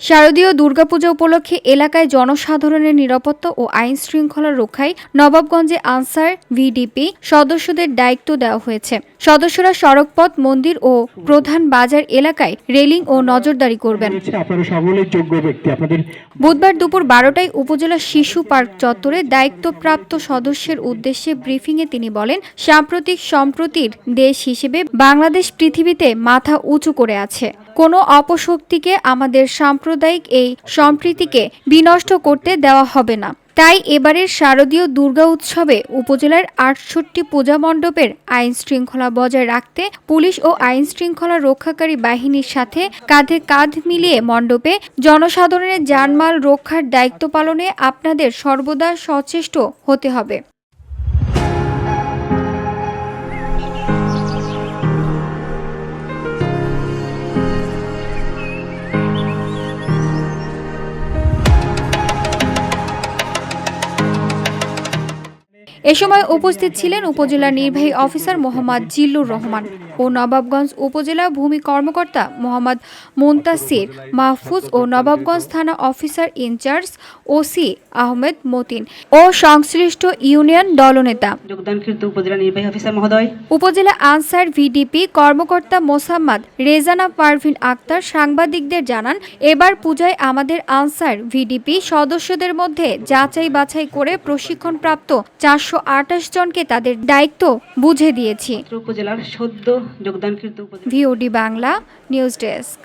শারদীয় দুর্গাপূজা উপলক্ষে এলাকায় জনসাধারণের নিরাপত্তা ও আইন শৃঙ্খলা রক্ষায় নবাবগঞ্জে আনসার ভিডিপি সদস্যদের দায়িত্ব দেওয়া হয়েছে। সদস্যরা সড়কপথ মন্দির ও প্রধান বাজার এলাকায় রেলিং ও নজরদারি করবেন। বুধবার দুপুর বারোটায় উপজেলা শিশু পার্ক চত্বরে দায়িত্বপ্রাপ্ত সদস্যের উদ্দেশ্যে ব্রিফিংয়ে তিনি বলেন সাম্প্রতিক সম্প্রতির দেশ হিসেবে বাংলাদেশ পৃথিবীতে মাথা উঁচু করে আছে। কোনো অপশক্তিকে আমাদের সাম্প্রদায়িক এই সম্প্রীতিকে বিনষ্ট করতে দেওয়া হবে না। তাই এবারের শারদীয় দুর্গা উৎসবে উপজেলার আটষট্টি পূজা মণ্ডপের আইন শৃঙ্খলা বজায় রাখতে পুলিশ ও আইন শৃঙ্খলা রক্ষাকারী বাহিনীর সাথে কাঁধে কাঁধ মিলিয়ে মণ্ডপে জনসাধারণের জানমাল রক্ষার দায়িত্ব পালনে আপনাদের সর্বদা সচেষ্ট হতে হবে। এ সময় উপস্থিত ছিলেন উপজেলা নির্বাহী অফিসার মোহাম্মদ জিল্লুর রহমান ও নবাবগঞ্জ উপজেলা ভূমি কর্মকর্তা মোহাম্মদ মুন্তাসির মাহফুজ ও নবাবগঞ্জ থানা officer in charge OC Ahmed Matin ও সংশ্লিষ্ট ইউনিয়ন দলনেতা। যোগদানকৃত উপজেলা নির্বাহী অফিসার মহোদয়। উপজেলা আনসার ভিডিপি কর্মকর্তা মোসাম্মদ রেজানা পারভিন আক্তার সাংবাদিকদের জানান এবার পূজায় আমাদের আনসার ভিডিপি সদস্যদের মধ্যে যাচাই বাছাই করে প্রশিক্ষণপ্রাপ্ত চারশো আটাশ জনকে তাদের দায়িত্ব বুঝে দিয়েছি। উপজেলার সদ্য যোগদানকৃত ভিওডি বাংলা নিউজ ডেস্ক